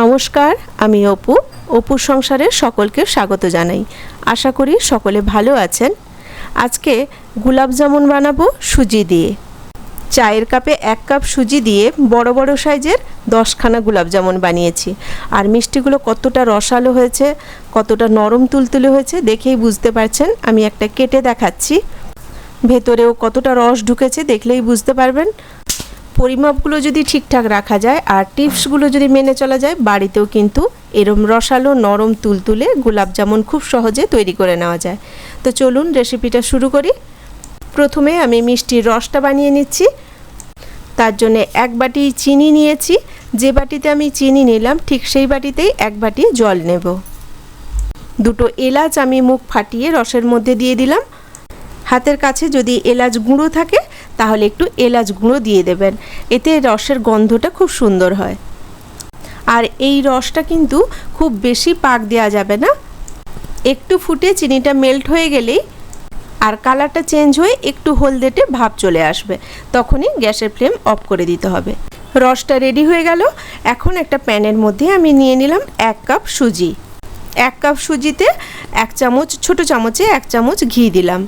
নমস্কার, আমি অপু। অপুর সংসারের সকলকে স্বাগত জানাই। আশা করি সকলে ভালো আছেন। আজকে গুলাব জামুন বানাবো সুজি দিয়ে। চায়ের কাপে এক কাপ সুজি দিয়ে বড় বড় সাইজের দশখানা গুলাব জামুন বানিয়েছি। আর মিষ্টিগুলো কতটা রসালো হয়েছে, কতটা নরম তুলতুলে হয়েছে, দেখেই বুঝতে পারছেন। আমি একটা কেটে দেখাচ্ছি। ভেতরেও কতটা রস ঢুকেছে, দেখলেই বুঝতে পারবেন। পরিমাপগুলো যদি ঠিকঠাক রাখা যায় আর টিপসগুলো যদি মেনে চলা যায়, বাড়িতেও কিন্তু এরম রসালো, নরম তুলতুলে গোলাপ জামুন খুব সহজে তৈরি করে নেওয়া যায়। তো চলুন রেসিপিটা শুরু করি। প্রথমে আমি মিষ্টির রসটা বানিয়ে নিচ্ছি। তার জন্য এক বাটি চিনি নিয়েছি। যে বাটিতে আমি চিনি নিলাম, ঠিক সেই বাটিতেই এক বাটি জল নেব। দুটো এলাচ আমি মুখ ফাটিয়ে রসের মধ্যে দিয়ে দিলাম। হাতের কাছে যদি এলাচ গুঁড়ো থাকে তাহলে একটু এলাচ গুঁড়ো দিয়ে দেবেন। এতে রসের গন্ধটা খুব সুন্দর হয়। আর এই রসটা কিন্তু খুব বেশি পাক দেওয়া যাবে না। একটু ফুটে চিনিটা মেল্ট হয়ে গেলেই আর কালারটা চেঞ্জ হয়ে একটু হলদেটে ভাব চলে আসবে। তখনই গ্যাসের ফ্লেম অফ করে দিতে হবে। রসটা রেডি হয়ে গেল। এখন একটা প্যানের মধ্যে আমি নিয়ে নিলাম এক কাপ সুজি। এক কাপ সুজিতে এক চামচ, ছোট চামচে এক চামচ ঘি দিলাম।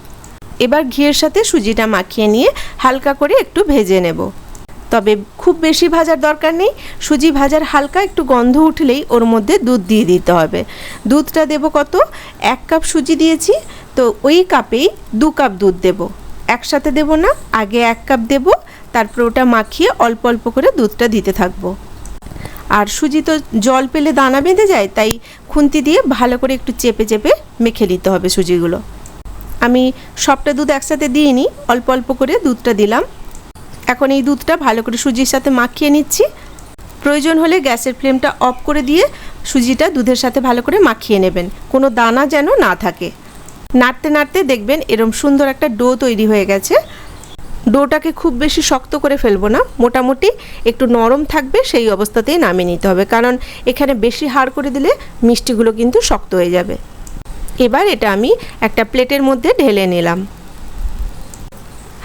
এবার ঘিয়ের সাথে সুজিটা মাখিয়ে নিয়ে হালকা করে একটু ভেজে নেব। তবে খুব বেশি ভাজার দরকার নেই, সুজি ভাজার হালকা একটু গন্ধ উঠলেই ওর মধ্যে দুধ দিয়ে দিতে হবে। দুধটা দেব কত? এক কাপ সুজি দিয়েছি, তো ওই কাপেই দু কাপ দুধ দেব। একসাথে দেব না, আগে এক কাপ দেব, তারপর ওটা মাখিয়ে অল্প অল্প করে দুধটা দিতে থাকব। আর সুজি তো জল পেলে দানা বেঁধে যায়, তাই খুন্তি দিয়ে ভালো করে একটু চেপে চেপে মেখে নিতে হবে সুজিগুলো। আমি সবটা দুধ একসাথে দিইনি, অল্প অল্প করে দুধটা দিলাম। এখন এই দুধটা ভালো করে সুজির সাথে মাখিয়ে নিচ্ছি। প্রয়োজন হলে গ্যাসের ফ্লেমটা অফ করে দিয়ে সুজিটা দুধের সাথে ভালো করে মাখিয়ে নেবেন। কোনো দানা যেন না থাকে। নাড়তে নাড়তে দেখবেন এরম সুন্দর একটা ডো তৈরি হয়ে গেছে। ডোটাকে খুব বেশি শক্ত করে ফেলব না। মোটামুটি একটু নরম থাকবে, সেই অবস্থাতেই নামিয়ে নিতে হবে। কারণ এখানে বেশি হাড় করে দিলে মিষ্টিগুলো কিন্তু শক্ত হয়ে যাবে। এবার এটা আমি একটা প্লেটের মধ্যে ঢেলে নিলাম।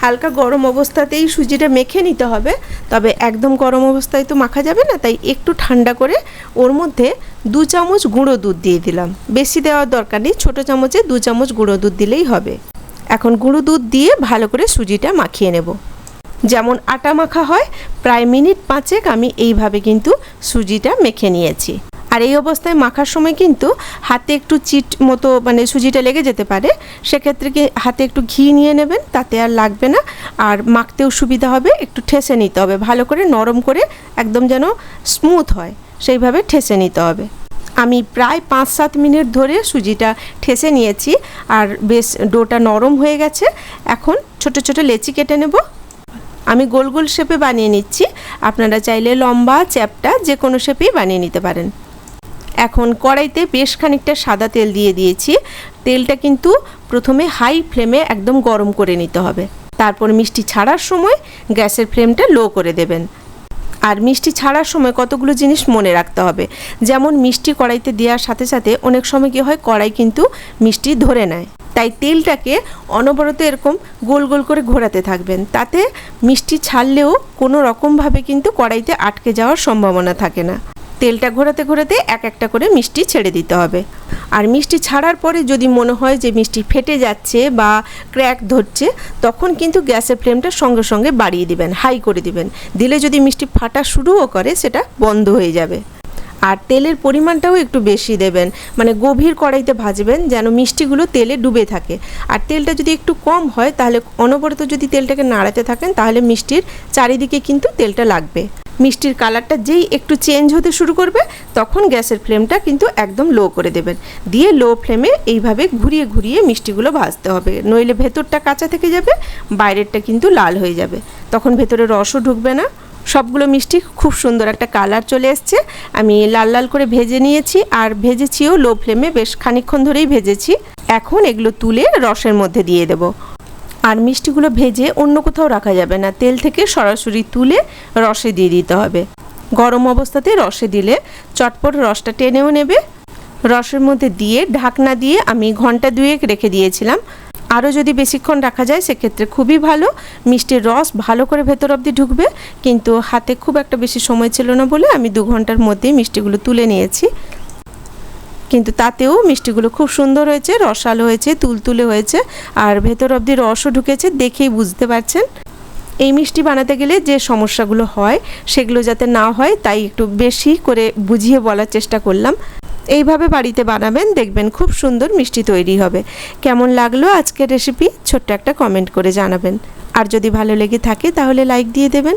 হালকা গরম অবস্থাতেই সুজিটা মেখে নিতে হবে, তবে একদম গরম অবস্থায় তো মাখা যাবে না, তাই একটু ঠান্ডা করে ওর মধ্যে দু চামচ গুঁড়ো দুধ দিয়ে দিলাম। বেশি দেওয়ার দরকার নেই, ছোটো চামচে দু চামচ গুঁড়ো দুধ দিলেই হবে। এখন গুঁড়ো দুধ দিয়ে ভালো করে সুজিটা মাখিয়ে নেব। যেমন আটা মাখা হয়, প্রায় মিনিট পাঁচেক আমি এইভাবে কিন্তু সুজিটা মেখে নিয়েছি। আর এই অবস্থায় মাখার সময় কিন্তু হাতে একটু চিট মতো মানে সুজিটা লেগে যেতে পারে। সেক্ষেত্রে কি হাতে একটু ঘি নিয়ে নেবেন, তাতে আর লাগবে না। আর মাখতেও সুবিধা হবে, একটু ঠেসে নিতে হবে। ভালো করে নরম করে একদম যেন স্মুথ হয়, সেইভাবে ঠেসে নিতে হবে। আমি প্রায় পাঁচ সাত মিনিট ধরে সুজিটা ঠেসে নিয়েছি, আর বেশ ডোটা নরম হয়ে গেছে। এখন ছোট ছোট লেচি কেটে নেব। আমি গোল গোল শেপে বানিয়ে নিচ্ছি। আপনারা চাইলে লম্বা চ্যাপটা যে কোনো শেপেই বানিয়ে নিতে পারেন। এখন কড়াইতে বেশ খানিকটা সাদা তেল দিয়ে দিয়েছি। তেলটা কিন্তু প্রথমে হাই ফ্লেমে একদম গরম করে নিতে হবে। তারপর মিষ্টি ছাড়ার সময় গ্যাসের ফ্লেমটা লো করে দেবেন। আর মিষ্টি ছাড়ার সময় কতগুলো জিনিস মনে রাখতে হবে। যেমন মিষ্টি কড়াইতে দেওয়ার সাথে সাথে অনেক সময় কী হয়, কড়াই কিন্তু মিষ্টি ধরে নেয়। তাই তেলটাকে অনবরত এরকম গোল গোল করে ঘোরাতে থাকবেন। তাতে মিষ্টি ছাড়লেও কোনো রকমভাবে কিন্তু কড়াইতে আটকে যাওয়ার সম্ভাবনা থাকে না। তেলটা ঘোরাতে ঘোরাতে এক একটা করে মিষ্টি ছেড়ে দিতে হবে। আর মিষ্টি ছাড়ার পরে যদি মনে হয় যে মিষ্টি ফেটে যাচ্ছে বা ক্র্যাক ধরছে, তখন কিন্তু গ্যাসের ফ্লেমটা সঙ্গে সঙ্গে বাড়িয়ে দিবেন, হাই করে দিবেন। দিলে যদি মিষ্টি ফাটা শুরুও করে, সেটা বন্ধ হয়ে যাবে। আর তেলের পরিমাণটাও একটু বেশি দেবেন মানে গভীর কড়াইতে ভাজবেন যেন মিষ্টিগুলো তেলে ডুবে থাকে। আর তেলটা যদি একটু কম হয়, তাহলে অনবরত যদি তেলটাকে নাড়াতে থাকেন, তাহলে মিষ্টির চারিদিকে কিন্তু তেলটা লাগবে। মিষ্টির কালারটা যেই একটু চেঞ্জ হতে শুরু করবে, তখন গ্যাসের ফ্লেমটা কিন্তু একদম লো করে দেবেন। দিয়ে লো ফ্লেমে এইভাবে ঘুরিয়ে ঘুরিয়ে মিষ্টিগুলো ভাজতে হবে। নইলে ভেতরটা কাঁচা থেকে যাবে, বাইরেরটা কিন্তু লাল হয়ে যাবে। তখন ভেতরে রসও ঢুকবে না। সবগুলো মিষ্টি খুব সুন্দর একটা কালার চলে এসছে। আমি লাল লাল করে ভেজে নিয়েছি আর ভেজেছিও লো ফ্লেমে বেশ খানিক্ষণ ধরেই ভেজেছি। এখন এগুলো তুলে রসের মধ্যে দিয়ে দেবো। আর মিষ্টিগুলো ভেজে অন্য কোথাও রাখা যাবে না। তেল থেকে সরাসরি তুলে রসে দিয়ে দিতে হবে। গরম অবস্থাতে রসে দিলে চটপট রসটা টেনেও নেবে। রসের মধ্যে দিয়ে ঢাকনা দিয়ে আমি ঘণ্টা দুয়েক রেখে দিয়েছিলাম। আরও যদি বেশিক্ষণ রাখা যায়, সেক্ষেত্রে খুবই ভালো। মিষ্টির রস ভালো করে ভেতর অবধি ঢুকবে, কিন্তু হাতে খুব একটা বেশি সময় ছিল না বলে আমি দু ঘণ্টার মধ্যেই মিষ্টিগুলো তুলে নিয়েছি। কিন্তু তাতেও মিষ্টিগুলো খুব সুন্দর হয়েছে, রসালো হয়েছে, তুলতুলে হয়েছে আর ভেতর অবধি রসও ঢুকেছে, দেখেই বুঝতে পারছেন। এই মিষ্টি বানাতে গেলে যে সমস্যাগুলো হয়, সেগুলো যাতে না হয়, তাই একটু বেশি করে বুঝিয়ে বলার চেষ্টা করলাম। এইভাবে বাড়িতে বানাবেন, দেখবেন খুব সুন্দর মিষ্টি তৈরি হবে। কেমন লাগল আজকের রেসিপি ছোট্ট একটা কমেন্ট করে জানাবেন। আর যদি ভালো লেগে থাকে, তাহলে লাইক দিয়ে দেবেন।